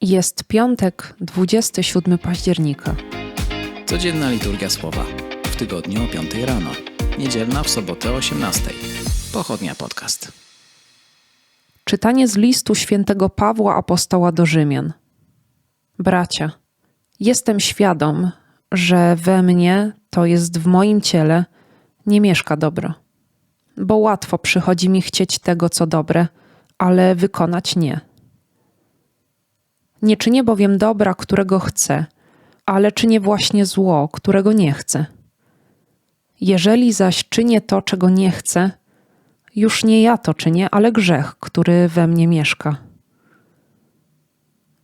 Jest piątek, 27 października. Codzienna liturgia słowa. W tygodniu o 5 rano. Niedzielna w sobotę o 18. Pochodnia podcast. Czytanie z listu świętego Pawła apostoła do Rzymian. Bracia, jestem świadom, że we mnie, to jest w moim ciele, nie mieszka dobro. Bo łatwo przychodzi mi chcieć tego, co dobre, ale wykonać nie. Nie czynię bowiem dobra, którego chcę, ale czynię właśnie zło, którego nie chcę. Jeżeli zaś czynię to, czego nie chcę, już nie ja to czynię, ale grzech, który we mnie mieszka.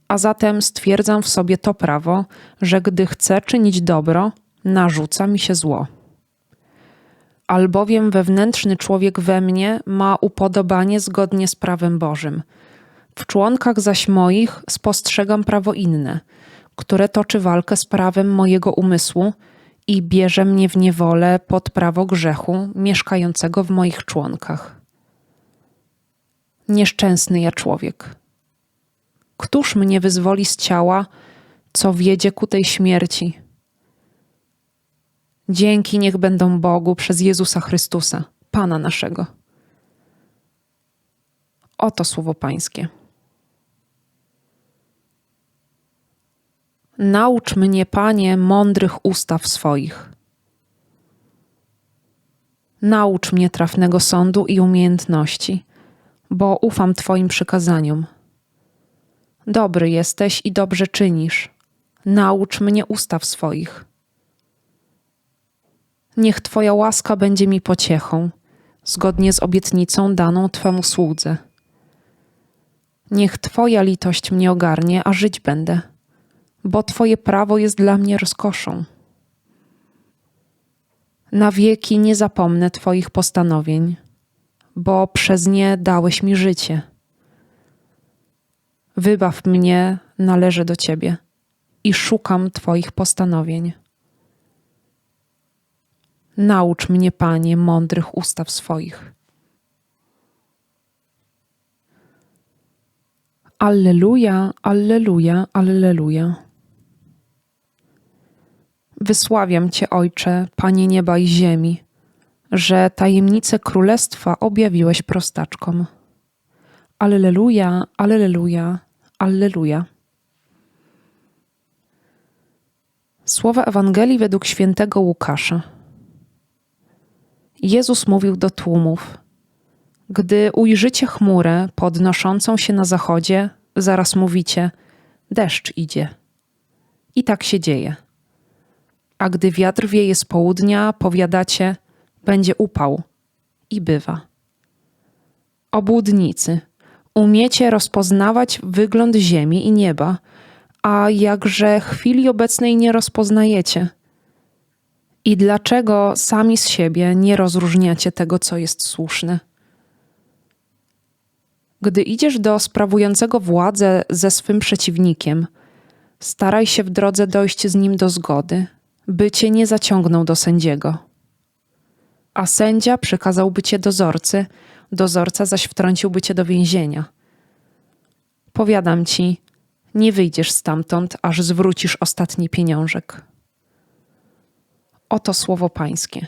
A zatem stwierdzam w sobie to prawo, że gdy chcę czynić dobro, narzuca mi się zło. Albowiem wewnętrzny człowiek we mnie ma upodobanie zgodnie z prawem Bożym. W członkach zaś moich spostrzegam prawo inne, które toczy walkę z prawem mojego umysłu i bierze mnie w niewolę pod prawo grzechu mieszkającego w moich członkach. Nieszczęsny ja człowiek. Któż mnie wyzwoli z ciała, co wiedzie ku tej śmierci? Dzięki niech będą Bogu przez Jezusa Chrystusa, Pana naszego. Oto słowo Pańskie. Naucz mnie, Panie, mądrych ustaw swoich. Naucz mnie trafnego sądu i umiejętności, bo ufam Twoim przykazaniom. Dobry jesteś i dobrze czynisz. Naucz mnie ustaw swoich. Niech Twoja łaska będzie mi pociechą, zgodnie z obietnicą daną Twemu słudze. Niech Twoja litość mnie ogarnie, a żyć będę, bo Twoje prawo jest dla mnie rozkoszą. Na wieki nie zapomnę Twoich postanowień, bo przez nie dałeś mi życie. Wybaw mnie, należę do Ciebie i szukam Twoich postanowień. Naucz mnie, Panie, mądrych ustaw swoich. Alleluja, alleluja, alleluja. Wysławiam Cię, Ojcze, Panie nieba i ziemi, że tajemnice królestwa objawiłeś prostaczkom. Alleluja, alleluja, alleluja. Słowa Ewangelii według świętego Łukasza. Jezus mówił do tłumów: Gdy ujrzycie chmurę podnoszącą się na zachodzie, zaraz mówicie: deszcz idzie. I tak się dzieje. A gdy wiatr wieje z południa, powiadacie: będzie upał. I bywa. Obłudnicy, umiecie rozpoznawać wygląd ziemi i nieba, a jakże chwili obecnej nie rozpoznajecie. I dlaczego sami z siebie nie rozróżniacie tego, co jest słuszne? Gdy idziesz do sprawującego władzę ze swym przeciwnikiem, staraj się w drodze dojść z nim do zgody, by cię nie zaciągnął do sędziego. A sędzia przekazałby cię dozorcy, dozorca zaś wtrąciłby cię do więzienia. Powiadam ci, nie wyjdziesz stamtąd, aż zwrócisz ostatni pieniążek. Oto słowo Pańskie.